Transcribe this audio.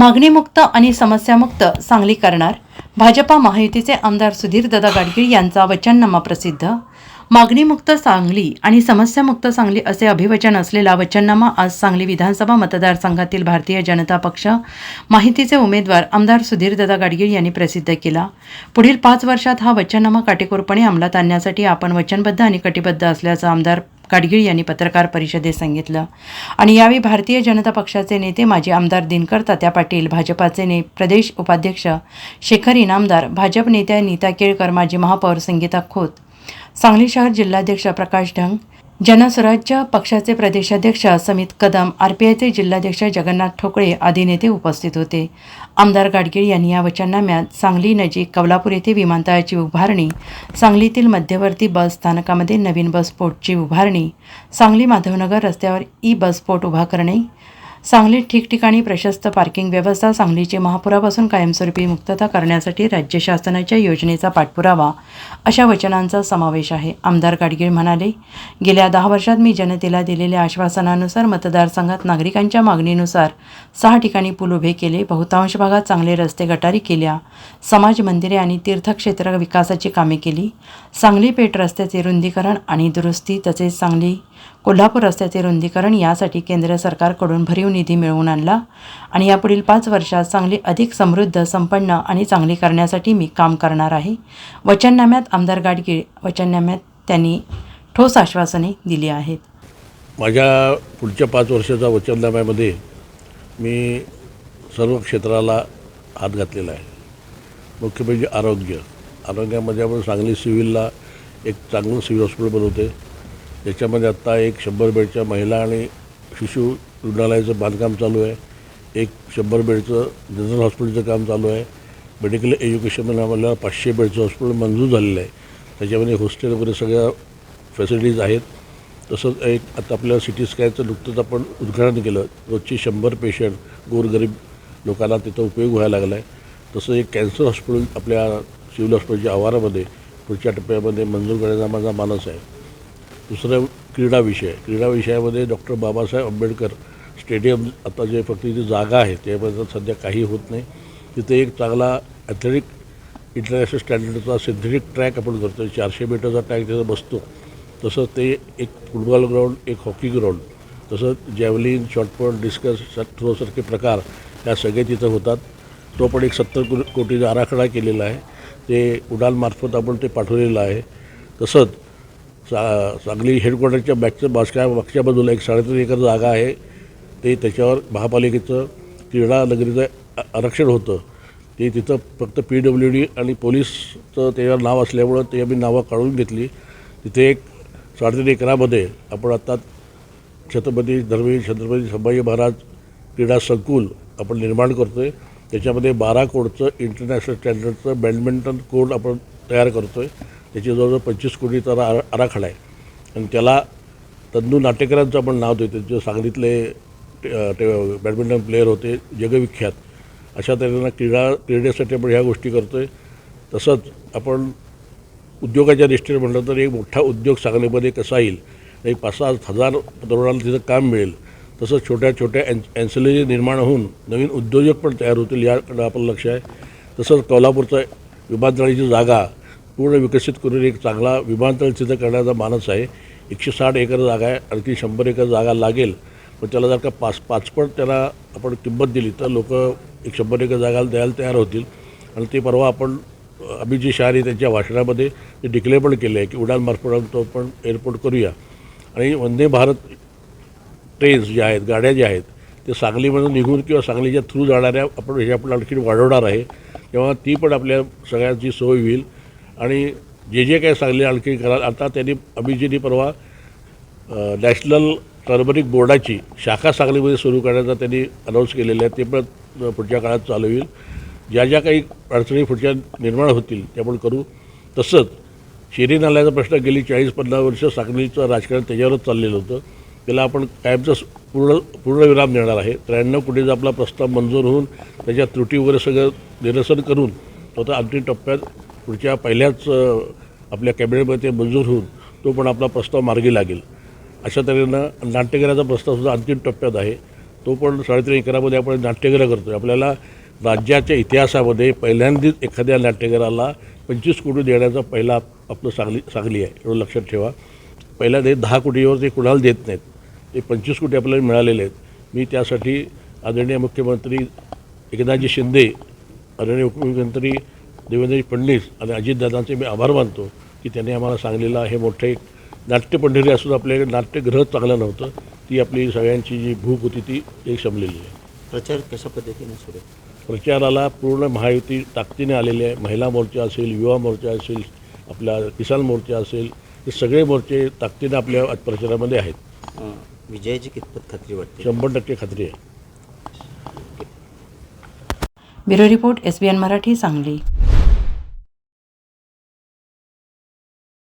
मागणीमुक्त आणि समस्यामुक्त सांगली करणार भाजपा महायुतीचे आमदार सुधीर दादा गाडगीळ यांचा वचननामा प्रसिद्ध मागणीमुक्त सांगली आणि समस्यामुक्त सांगली असे अभिवचन असलेला वचननामा आज सांगली विधानसभा मतदारसंघातील भारतीय जनता पक्ष माहितीचे उमेदवार आमदार सुधीरदादा गाडगीळ यांनी प्रसिद्ध केला. पुढील पाच वर्षात हा वचननामा काटेकोरपणे अंमलात आणण्यासाठी आपण वचनबद्ध आणि कटिबद्ध असल्याचं आमदार गाडगीळ यांनी पत्रकार परिषदेत सांगितलं. आणि यावेळी भारतीय जनता पक्षाचे नेते माजी आमदार दिनकर तात्या पाटील भाजपाचे ने प्रदेश उपाध्यक्ष शेखर इनामदार भाजप नेत्या नीता केळकर माजी महापौर संगीता खोत सांगली शहर जिल्हाध्यक्ष प्रकाश ढंग जनस्वराज्य पक्षाचे प्रदेशाध्यक्ष समित कदम आरपीआयचे जिल्हाध्यक्ष जगन्नाथ ठोकळे आदी नेते उपस्थित होते. आमदार गाडगीळ यांनी या वचननाम्यात सांगली नजीक कवलापूर येथे विमानतळाची उभारणी सांगलीतील मध्यवर्ती बस स्थानकामध्ये नवीन बस पोर्टची उभारणी सांगली माधवनगर रस्त्यावर ई बस पोर्ट उभा करणे सांगलीत ठिकठिकाणी प्रशस्त पार्किंग व्यवस्था सांगलीची महापुरापासून कायमस्वरूपी मुक्तता करण्यासाठी राज्य शासनाच्या योजनेचा पाठपुरावा अशा वचनांचा समावेश आहे. आमदार गाडगीळ म्हणाले गेल्या दहा वर्षात मी जनतेला दिलेल्या आश्वासनानुसार मतदारसंघात नागरिकांच्या मागणीनुसार सहा ठिकाणी पूल उभे केले बहुतांश भागात चांगले रस्ते गटारी केल्या समाज मंदिरे आणि तीर्थक्षेत्र विकासाची कामे केली सांगली पेठ रस्त्याचे रुंदीकरण आणि दुरुस्ती तसेच सांगली कोल्हापूर रस्त्याचे रुंदीकरण यासाठी केंद्र सरकारकडून भरीव निधी मिळवून आणला आणि यापुढील पाच वर्षात चांगली अधिक समृद्ध संपन्न आणि चांगली करण्यासाठी मी काम करणार आहे. वचननाम्यात आमदार गाडगीळ वचननाम्यात त्यांनी ठोस आश्वासने दिली आहेत. माझ्या पुढच्या पाच वर्षाच्या वचननाम्यामध्ये मी सर्व क्षेत्राला हात घातलेला आहे. मुख्य म्हणजे आरोग्य. आरोग्यामध्ये आपण सांगली सिव्हिलला एक चांगलं सिव्हिल हॉस्पिटल बनवते याच्यामध्ये आत्ता एक शंभर बेडच्या महिला आणि शिशु रुग्णालयाचं बांधकाम चालू आहे. एक शंभर बेडचं जनरल हॉस्पिटलचं काम चालू आहे. मेडिकल एज्युकेशनमध्ये आम्हाला पाचशे बेडचं हॉस्पिटल मंजूर झालेलं आहे. त्याच्यामध्ये हॉस्टेल वगैरे सगळ्या फॅसिलिटीज आहेत. तसंच एक आता आपल्या सिटी स्कॅनचं नुकतंच आपण उद्घाटन केलं. रोजचे शंभर पेशंट गोरगरीब लोकांना तिथं उपयोग व्हायला लागला आहे तसं एक कॅन्सर हॉस्पिटल आपल्या सिव्हिल हॉस्पिटलच्या आवारामध्ये पुढच्या टप्प्यामध्ये मंजूर करण्याचा माझा मानस आहे. दुसरं क्रीडा विषय. क्रीडा विषयामध्ये डॉक्टर बाबासाहेब आंबेडकर स्टेडियम आता जे फक्त इथे जागा आहे त्याबद्दल सध्या काही होत नाही. तिथे एक चांगला ॲथलेटिक इंटरनॅशनल स्टँडर्डचा सिंथेटिक ट्रॅक आपण करतो चारशे मीटरचा ट्रॅक तिथं बसतो. तसं ते एक फुटबॉल ग्राउंड एक हॉकी ग्राउंड तसंच जॅव्हलिन शॉर्टपॉट डिस्कस थ्रोसारखे प्रकार या सगळे तिथं होतात. तो पण एक सत्तर को कोटीचा आराखडा केलेला आहे. ते उडानमार्फत आपण ते पाठवलेलं आहे. तसंच सा सांगली हेडक्वार्टरच्या बॅकचं बाजक्या मागच्या बाजूला एक साडेतीन एकर जागा आहे. ते त्याच्यावर महापालिकेचं क्रीडा नगरीचं आरक्षण होतं. ते तिथं फक्त पी डब्ल्यू डी आणि पोलीसचं त्याच्यावर नाव असल्यामुळं ते आम्ही नावं काढून घेतली. तिथे एक साडेतीन एकरामध्ये आपण आत्ता छत्रपती धर्मी छत्रपती संभाजी महाराज क्रीडा संकुल आपण निर्माण करतो आहे त्याच्यामध्ये बारा कोडचं इंटरनॅशनल स्टँडर्डचं बॅडमिंटन कोर्ट आपण तयार करतो आहे त्याची जवळजवळ पंचवीस कोटीचा रा आराखडा आहे. आणि त्याला तंदू नाटेकरांचं आपण नाव देतो जे सांगलीतले ते- बॅडमिंटन प्लेअर होते जगविख्यात. अशा तऱ्हेनं क्रीडा क्रीडेसाठी आपण ह्या गोष्टी करतो आहे तसंच आपण उद्योगाच्या दृष्टीने म्हटलं तर एक मोठा उद्योग सांगलीमध्ये कसा येईल? एक पाच सहा हजार तरुणाला तिथं काम मिळेल. तसंच छोट्या छोट्या ॲन ॲन्सिलरी निर्माण होऊन नवीन उद्योजक पण तयार होतील याकडं आपलं लक्ष आहे. तसंच कोल्हापूरचं विमानतळाची जागा पूर्ण विकसित करून एक चांगला विमानतळ तिथं करण्याचा मानस आहे. एकशे साठ एकर जागा आहे आणखी शंभर एकर जागा लागेल. पण त्याला जर का पाच पाचपट त्याला आपण किंमत दिली तर लोक एक शंभर एकर जागा द्यायला तयार होतील. आणि ते परवा आपण अभिजित शहारी त्यांच्या भाषणामध्ये ते डिक्लेअर पण केले आहे की उडानमार्फत तो आपण एअरपोर्ट करूया. आणि वंदे भारत ट्रेन्स ज्या आहेत गाड्या ज्या आहेत ते सांगलीमधून निघून किंवा सांगलीच्या थ्रू जाणाऱ्या आपण हे आपण आणखी वाढवणार आहे. तेव्हा ती पण आपल्या सगळ्यांची सोय होईल. आणि जे जे काय सांगली आणखी करा आता त्यांनी अभिजीनी परवा नॅशनल टर्मरिक बोर्डाची शाखा सांगलीमध्ये सुरू करण्याचा त्यांनी अनाऊन्स केलेलं आहे ते पण पुढच्या काळात चालू होईल. ज्या ज्या काही अडचणी पुढच्या निर्माण होतील त्या पण करू. तसंच शेरी नाल्याचा प्रश्न गेली चाळीस पन्नास वर्ष सांगलीचं राजकारण त्याच्यावरच चाललेलं होतं. त्याला आपण कायमचं पूर्ण पूर्ण पूर्णविराम देणार आहे. त्र्याण्णव कोटीचा आपला प्रस्ताव मंजूर होऊन त्याच्या त्रुटी वगैरे सगळं निरसन करून तो आता अंतिम टप्प्यात पुढच्या पहिल्याच आपल्या कॅबिनेटमध्ये मंजूर होऊन तो पण आपला प्रस्ताव मार्गी लागेल. अशा तऱ्हेनं नाट्यगृहाचा प्रस्तावसुद्धा अंतिम टप्प्यात आहे. तो पण साडेतीन एकरामध्ये आपण नाट्यगृह करतो आहे आपल्याला राज्याच्या इतिहासामध्ये पहिल्यांदाच एखाद्या नाट्यगृहाला पंचवीस कोटी देण्याचा पहिला आपलं सांगली सांगली आहे. एवढं लक्षात ठेवा. पहिल्या ते दहा कोटीवर ते कुणाला देत नाहीत. ते पंचवीस कोटी आपल्याला मिळालेले आहेत. मी त्यासाठी आदरणीय मुख्यमंत्री एकनाथजी शिंदे आदरणीय उपमुख्यमंत्री देवेंद्रजी फडणवीस आणि अजितदादांचे मी आभार मानतो की त्यांनी आम्हाला सांगलीला हे मोठे नाट्यपंढरी असून आपल्याकडे नाट्यगृह चांगलं नव्हतं. ती आपली सगळ्यांची जी भूक होती ती एक शमलेली आहे. प्रचार कशा पद्धतीने सुरू? प्रचाराला पूर्ण महायुती ताकदीने आलेली आहे. महिला मोर्चा असेल युवा मोर्चा असेल आपला किसान मोर्चा असेल हे सगळे मोर्चे ताकदीने आपल्या प्रचारामध्ये आहेत. अं, विजयाची कितपत खात्री वाटते? शंभर टक्के खात्री आहे. Bureau report S B N Marathi Sangli.